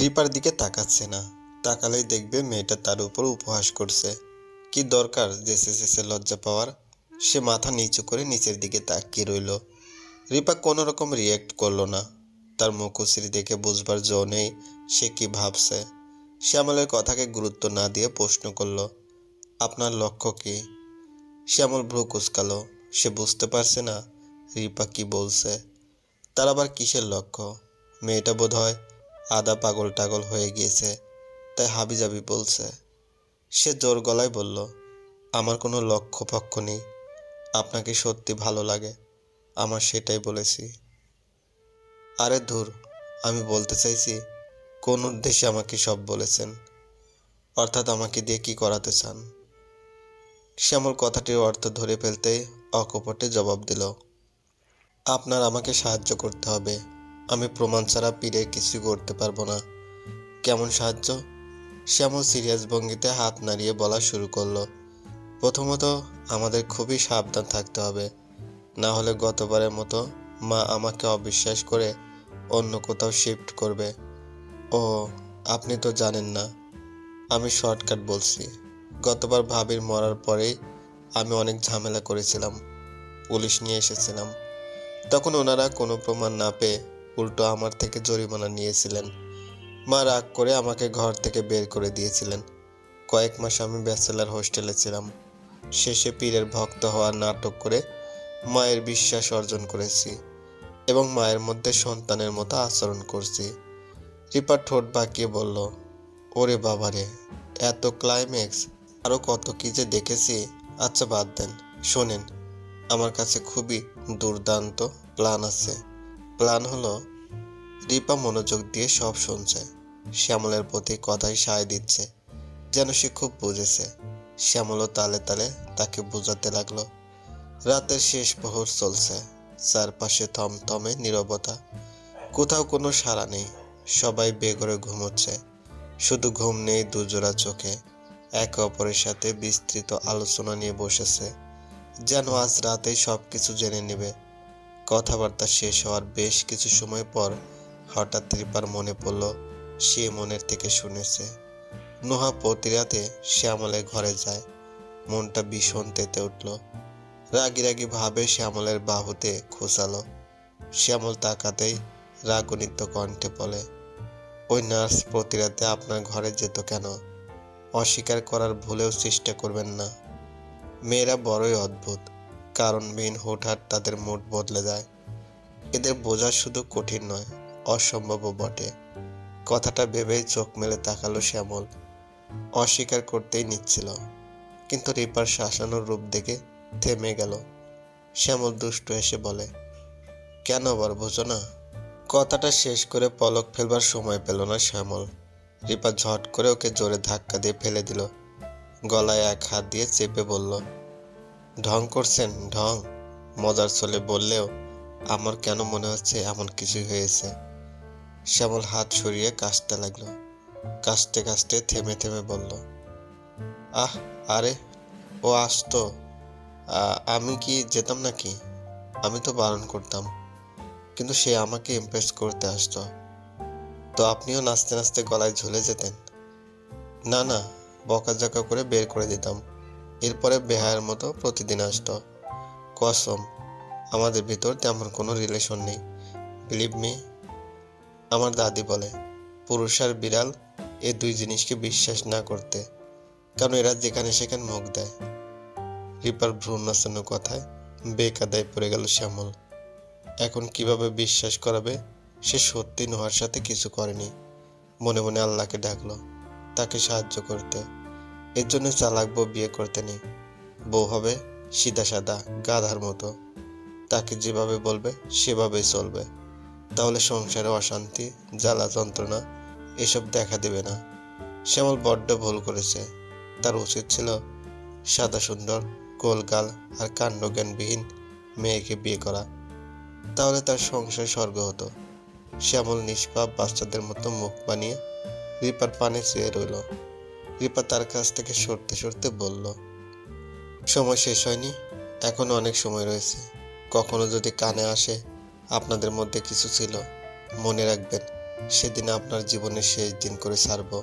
Reaper দিকে তাকাচ্ছে না। তাকালেই দেখবে মেয়েটা তার উপর উপহাস করছে। কি দরকার জেসে জেসে লজ্জা পাওয়ার? সে মাথা নিচু করে নিচের দিকে তাকিয়ে রইল। রিপা কোনো রকম রিয়েক্ট করল না। তার মুখশ্রী দেখে বুঝবার জো নেই সে কি ভাবছে। শ্যামলের কথাকে গুরুত্ব না দিয়ে প্রশ্ন করল, আপনার লক্ষ্য কি? শ্যামল ভ্রু কুচকালো। সে বুঝতে পারছে না রিপা কি বলছে। তার আবার কিসের লক্ষ্য? মেয়েটা বোধ হয় আদা পাগল টাগল হয়ে গিয়েছে, তাই হাবিজাবি বলছে। সে জোর গলায় বলল, আমার কোনো লক্ষ্য পক্ষ নেই। আপনাকে সত্যি ভালো লাগে, আমার সেটাই বলেছি। আরে ধুর, আমি বলতে চাইছি, কোন উদ্দেশ্যে আমাকে সব বলেছেন? অর্থাৎ আমাকে দিয়ে কি করাতে চান? শ্যামল কথাটির অর্থ ধরে ফেলতেই অকপটে জবাব দিল, আপনার আমাকে সাহায্য করতে হবে। আমি প্রমাণ ছাড়া পীরে কিছু করতে পারব না। কেমন সাহায্য? শ্যামল সিরিয়াস ভঙ্গিতে হাত নাড়িয়ে বলা শুরু করল। প্রথমত, আমাদের খুবই সাবধান থাকতে হবে। না হলে গতবারের মতো মা আমাকে অবিশ্বাস করে অন্য কোথাও শিফট করবে। ও, আপনি তো জানেন না। আমি শর্টকাট বলছি। গতবার ভাবির মরার পরেই আমি অনেক ঝামেলা করেছিলাম। পুলিশ নিয়ে এসেছিলাম। তখন ওনারা কোনো প্রমাণ না পেয়ে উল্টো আমার থেকে জরিমানা নিয়েছিলেন। মা রাগ করে আমাকে ঘর থেকে বের করে দিয়েছিলেন। কয়েক মাস আমি ব্যাচেলার হোস্টেলে ছিলাম। শেষে পীরের ভক্ত হওয়ার নাটক করে মায়ের বিশ্বাস অর্জন করেছি এবং মায়ের মধ্যে সন্তানের মতো আচরণ করছি। রিপা ঠোঁট বাঁকিয়ে বলল, ওরে বাবারে এত ক্লাইম্যাক্স আরও কত কি যে দেখেছি। আচ্ছা বাদ দেন, শোনেন, আমার কাছে খুবই দুর্দান্ত প্ল্যান আছে। প্ল্যান হলো রিপা মনোযোগ দিয়ে সব শুনছে। শ্যামলের প্রতি কথাই সায় দিচ্ছে, যেন সে খুব বুঝেছে। শ্যামলও তালে তালে তাকে বোঝাতে লাগল। রাতের শেষ প্রহর চলছে, চারপাশে থমথমে নীরবতা। কোথাও কোনো সাড়া নেই, সবাই বেঘরে ঘুমোচ্ছে। শুধু ঘুম নেই দুজোড়া চোখে, একে অপরের সাথে বিস্তৃত আলোচনা নিয়ে বসেছে, যেন আজ রাতেই সব কিছু জেনে নেবে। কথাবার্তা শেষ হওয়ার বেশ কিছু সময় পর হঠাৎ রিপার মনে পড়ল, সে মনের থেকে শুনেছে। নোহা প্রতি রাতে শ্যামলের ঘরে যায়। মনটা ভীষণ তেতে উঠল। রাগি রাগি ভাবে শ্যামলের বাহুতে খোঁচালো। শ্যামল তাকাতেই রাগনিত কণ্ঠে বলে, ওই নার্স প্রতি রাতে আপনার ঘরে যেত কেন? অস্বীকার করার ভুলেও চেষ্টা করবেন না। মেয়েরা বড়ই অদ্ভুত। কারণ মেন হুটহাট তাদের মুড বদলে যায়। এদের বোঝা শুধু কঠিন নয়, অসম্ভবও বটে। কথাটা ভেবেই চোখ মেলে তাকালো শ্যামল। অস্বীকার করতেই নিচ্ছিল। কিন্তু রিপার শাসানোর রূপ দেখে থেমে গেল। শ্যামল দুষ্ট এসে বলে, কেন আবার বোঝো না? কথাটা শেষ করে পলক ফেলবার সময় পেল না শ্যামল। রিপা ঝট করে ওকে জোরে ধাক্কা দিয়ে ফেলে দিল। গলায় এক হাত দিয়ে চেপে বলল ঢং করছেন? ঢং? মজার ছলে বললেও আমার কেন মনে হচ্ছে এমন কিছুই হয়েছে? শ্যামল হাত সরিয়ে কাশতে লাগল। কাশতে কাশতে থেমে থেমে বলল, আহ, আরে, ও আসতো। আমি কি যেতাম নাকি? আমি তো বারণ করতাম। কিন্তু সে আমাকে ইমপ্রেস করতে আসতো। তো আপনিও নাচতে নাচতে গলায় ঝুলে যেতেন? না না, বকাঝকা করে বের করে দিতাম। এরপরে বেহায়ের মতো প্রতিদিন আসতো। কসম, আমাদের ভিতর তেমন কোনো রিলেশন নেই। বিলিভ মি আমার দাদি বলে, পুরুষ আর বিড়াল এই দুই জিনিসকে বিশ্বাস না করতে। কারণ এরা যেখানে সেখানে মুখ দেয়। রিপার ভ্রূণ কথায় বেকাদায় পড়ে গেল শ্যামল। এখন কীভাবে বিশ্বাস করাবে, সে সত্যি নোহার সাথে কিছু করেনি। মনে মনে আল্লাহকে ডাকলো, তাকে সাহায্য করতে। এর জন্য চালাক বউ বিয়ে করতে নেই। বউ হবে সিধা সাদা গাধার মতো। তাকে যেভাবে বলবে, সেভাবেই চলবে। তাহলে সংসারে অশান্তি, জ্বালা যন্ত্রণা, এসব দেখা দেবে না। শ্যামল বড্ড ভুল করেছে। তার উচিত ছিল সাদা সুন্দর গোলগাল আর কাণ্ডজ্ঞানবিহীন মেয়েকে বিয়ে করা। তাহলে তার সংসার স্বর্গ হতো। শ্যামল নিষ্পাপ বাচ্চাদের মতো মুখ বানিয়ে রিপার পানে চেয়ে রইল। রিপা তার কাছ থেকে সরতে সরতে বলল, সময় শেষ হয়নি, এখনও অনেক সময় রয়েছে। কখনো যদি কানে আসে, আপনাদের মধ্যে কিছু ছিল, মনে রাখবেন, সেদিন আপনার জীবনের শেষ দিন করে ছাড়ব।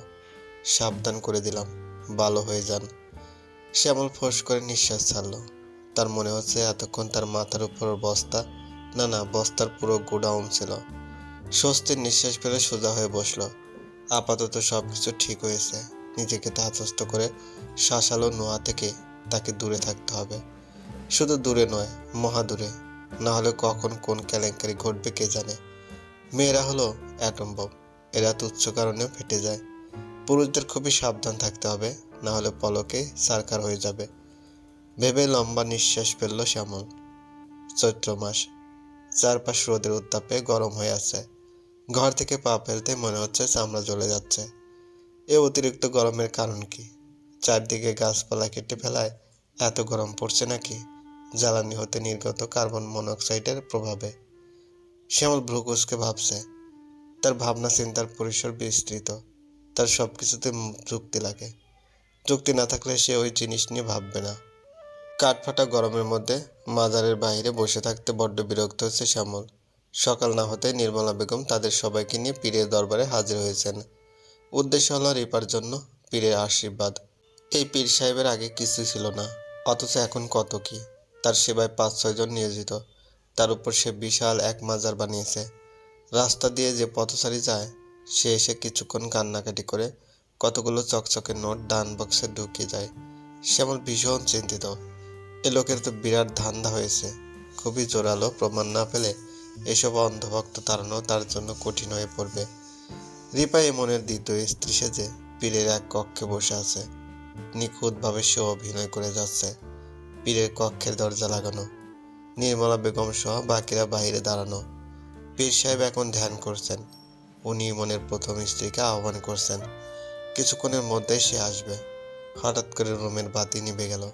সাবধান করে দিলাম, ভালো হয়ে যান। শ্যামল ফোঁস করে নিঃশ্বাস ছাড়লো। তার মনে হচ্ছে এতক্ষণ তার মাথার উপর বস্তা, না না, বস্তার পুরো গোডাউন ছিল। স্বস্তির নিঃশ্বাস ফেলে সোজা হয়ে বসল। আপাতত সব কিছু ঠিক হয়েছে। নিজেকে ধাতস্থ করে শাসালো নোয়া থেকে তাকে দূরে থাকতে হবে। শুধু দূরে নয় মহা দূরে না হলে কখন কোন কেলেঙ্কারি ঘটবে কে জানে? মেয়েরা হলো অ্যাটম বম। এরা তুচ্ছ কারণেও ফেটে যায়। পুরুষদের খুবই সাবধান থাকতে হবে না হলে পলকে সারকার হয়ে যাবে। ভেবে লম্বা নিঃশ্বাস ফেলল শ্যামল। চৈত্র মাস। চারপাশ রোদের উত্তাপে গরম হয়ে আছে। ঘর থেকে পা ফেলতে মনে হচ্ছে চামড়া জ্বলে যাচ্ছে। এ অতিরিক্ত গরমের কারণ কি? চারদিকে গাছপালা কেটে ফেলায় এত গরম পড়ছে নাকি? জ্বালানি হতে নির্গত কার্বন মনোক্সাইডের প্রভাবে। শ্যামল ভ্রুকুচকে ভাবছে, তার ভাবনা চিন্তার পরিসর বিস্তৃত। তার সব কিছুতে যুক্তি লাগে। যুক্তি না থাকলে সে ওই জিনিস নিয়ে ভাববে না। কাঠফাটা গরমের মধ্যে মাজারের বাইরে বসে থাকতে বড্ড বিরক্ত হচ্ছে শ্যামল। সকাল না হতে নির্মলা বেগম তাদের সবাইকে নিয়ে পীরের দরবারে হাজির হয়েছেন। উদ্দেশ্য হলো রিপার জন্য পীরের আশীর্বাদ। এই পীর সাহেবের আগে কিছু ছিল না, অথচ এখন কত কি। তার সেবায় পাঁচ ছয়জন নিয়োজিত, তার উপর সে বিশাল এক মাজার বানিয়েছে। রাস্তা দিয়ে যে পথচারী যায়, সে এসে কিছুক্ষণ কান্নাকাটি করে কতগুলো চকচকে নোট ডান বক্সে ঢুকিয়ে যায়। শ্যামল ভীষণ চিন্তিত। এ লোকের তো বিরাট ধান্দা হয়েছে। খুবই জোরালো প্রমাণ না পেলে এসব অন্ধভক্ত তাড়ানো তার জন্য কঠিন হয়ে পড়বে। রিপা মনের দ্বিতীয় স্ত্রী সেজে পীরের এক কক্ষে বসে আছে। নিখুঁতভাবে সে অভিনয় করে যাচ্ছে। পীরের কক্ষের দরজা লাগানো, নির্মলা বেগম সহ বাকিরা বাইরে দাঁড়ানো। পীর সাহেব এখন ধ্যান করছেন। উনি মনের প্রথম স্ত্রীকে আহ্বান করছেন, কিছুক্ষণের মধ্যেই সে আসবে। হঠাৎ করে রুমের বাতি নিভে গেল।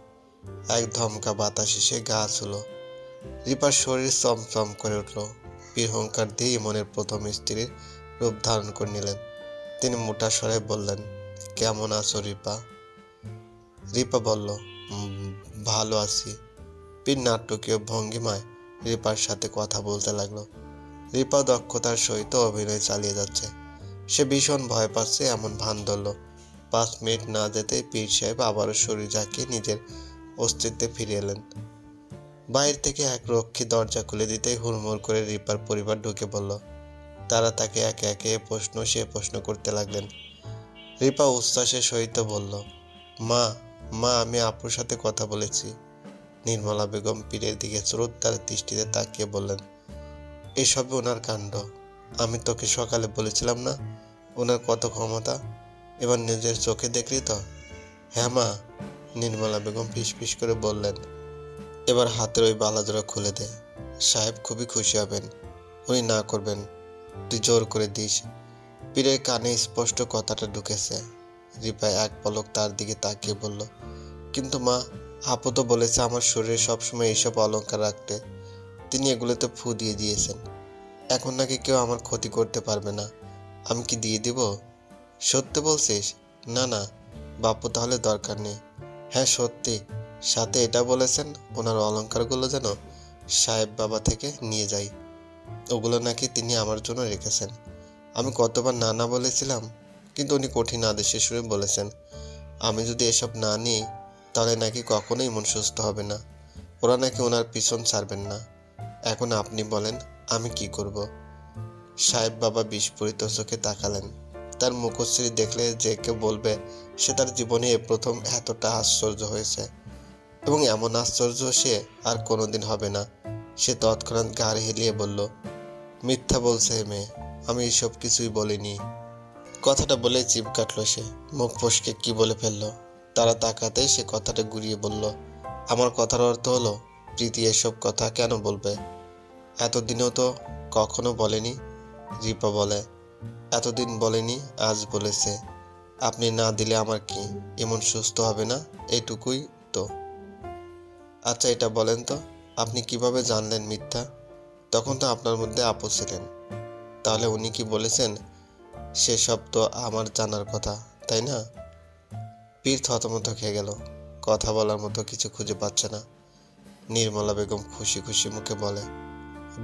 এক ধমকা বাতাস এসে গা ছুল। রিপার শরীর চমচম করে উঠল। পীর দিয়ে মনের প্রথম স্ত্রীর রূপ ধারণ করে নিলেন তিনি মোটা স্বরে বললেন, কেমন আছো রিপা? রিপা বলল ভালো আছি। পীর নাটকীয় ভঙ্গিমায় রিপার সাথে কথা বলতে লাগল। রিপা দক্ষতার সহিত অভিনয় চালিয়ে যাচ্ছে। সে ভীষণ ভয় পাচ্ছে এমন ভান ধরল পাঁচ মিনিট না যেতে পীর সাহেব আবারও শরীর ঝাঁকিয়ে নিজের অস্তিত্বে ফিরে এলেন। বাইরে থেকে এক রক্ষী দরজা খুলে দিতেই হুড়মুড় করে রিপার পরিবার ঢুকে পড়ল। তারা তাকে একে একে প্রশ্ন, সে প্রশ্ন করতে লাগলেন। রিপা উচ্ছ্বাসের সহিত বলল, মা মা, আমি আপুর সাথে কথা বলেছি। নির্মলা বেগম পীরের দিকে শ্রদ্ধার দৃষ্টিতে তাকিয়ে বললেন, এসবে ওনার কাণ্ড। আমি তোকে সকালে বলেছিলাম না ওনার কত ক্ষমতা? এবার নিজের চোখে দেখলি তো? হ্যাঁ মা, নির্মলা বেগম ফিস করে বললেন, এবার হাতের ওই বালাজোড়া খুলে দে। সাহেব খুবই খুশি হবেন। উনি না করবেন তুই জোর করে দিস। পীরের কানে স্পষ্ট কথাটা ঢুকেছে। রিপা এক পলক তার দিকে তাকিয়ে বলল, কিন্তু মা, আপু তো বলেছে আমার শরীরে সবসময় এইসব অলংকার রাখতে। তিনি এগুলোতে ফু দিয়ে দিয়েছেন। এখন নাকি কেউ আমার ক্ষতি করতে পারবে না। আমি কি দিয়ে দিব? সত্যি বলছিস? না না, বাপু তাহলে দরকার নেই। হ্যাঁ সত্যি। সাথে এটা বলেছেন, ওনার অলংকারগুলো যেন সাহেব বাবা থেকে নিয়ে যাই ওগুলো নাকি তিনি আমার জন্য রেখেছেন। আমি কতবার না না বলেছিলাম, কিন্তু উনি কঠিন আদেশে সুরে বলেছেন, আমি যদি এসব না নিই, তাহলে নাকি কখনোই মন সুস্থ হবে না। ওরা নাকি ওনার পিছন ছাড়বেন না। এখন আপনি বলেন, আমি কি করব? সাহেব বাবা বিস্ফোরিত চোখে তাকালেন। তার মুখশ্রী দেখলে যে কেউ বলবে, সে তার জীবনে এ প্রথম এতটা আশ্চর্য হয়েছে। এবং এমন আশ্চর্য সে আর কোনোদিন হবে না। সে তৎক্ষণাৎ গাড় হেলিয়ে বলল, মিথ্যা বলছে মেয়ে, আমি এসব কিছুই বলিনি। কথাটা বলে চিপ কাটলো সে। মুখ ফসকে কি বলে ফেলল? তারা তাকাতে সে কথাটা ঘুরিয়ে বলল, আমার কথার অর্থ হলো, প্রীতি এসব কথা কেন বলবে? এতদিনেও তো কখনো বলেনি? রিপা বলে, এতদিন বলেনি, আজ বলেছে। আপনি না দিলে আমার কি এমন সুস্থ হবে না? এইটুকুই তো। আচ্ছা এটা বলেন তো। আপনি কীভাবে জানলেন মিথ্যা? তখন তো আপনার মধ্যে আপু ছিলেন। তাহলে উনি কি বলেছেন, সেসব তো আমার জানার কথা, তাই না? পীর থতমত খেয়ে গেল। কথা বলার মতো কিছু খুঁজে পাচ্ছে না। নির্মলা বেগম খুশি খুশি মুখে বলে,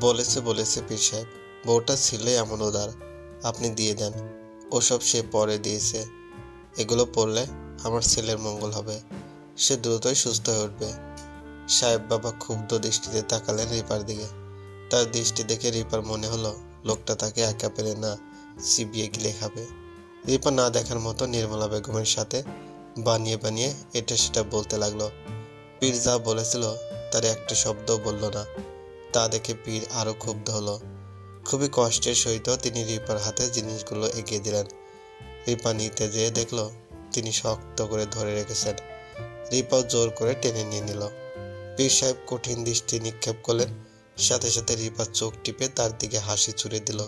বলেছে বলেছে পীর সাহেব। বউটা ছিল এমন উদার। আপনি দিয়ে দেন। ওসব সে পরে দিয়েছে। এগুলো পড়লে আমার ছেলের মঙ্গল হবে। সে দ্রুতই সুস্থ হয়ে উঠবে। সাহেব বাবা ক্ষুব্ধ দৃষ্টিতে তাকালেন রিপার দিকে। তার দৃষ্টি দেখে রিপার মনে হলো, লোকটা তাকে একা পেলে না চিবিয়ে গিলে খাবে রিপা না দেখার মতো নির্মলা বেগমের সাথে বানিয়ে বানিয়ে এটা সেটা বলতে লাগল। পীর যা বলেছিল, তার একটা শব্দ বলল না। তা দেখে পীর আরও ক্ষুব্ধ হলো। খুবই কষ্টের সহিত তিনি রিপার হাতে জিনিসগুলো এগিয়ে দিলেন। রিপা নিতে যেয়ে দেখল, তিনি শক্ত করে ধরে রেখেছেন। রিপাও জোর করে টেনে নিয়ে নিল। পীর সাহেব কঠিন দৃষ্টি নিক্ষেপ করলেন। সাথে সাথে রিপার চোখ টিপে তার দিকে হাসি ছুড়ে দিল।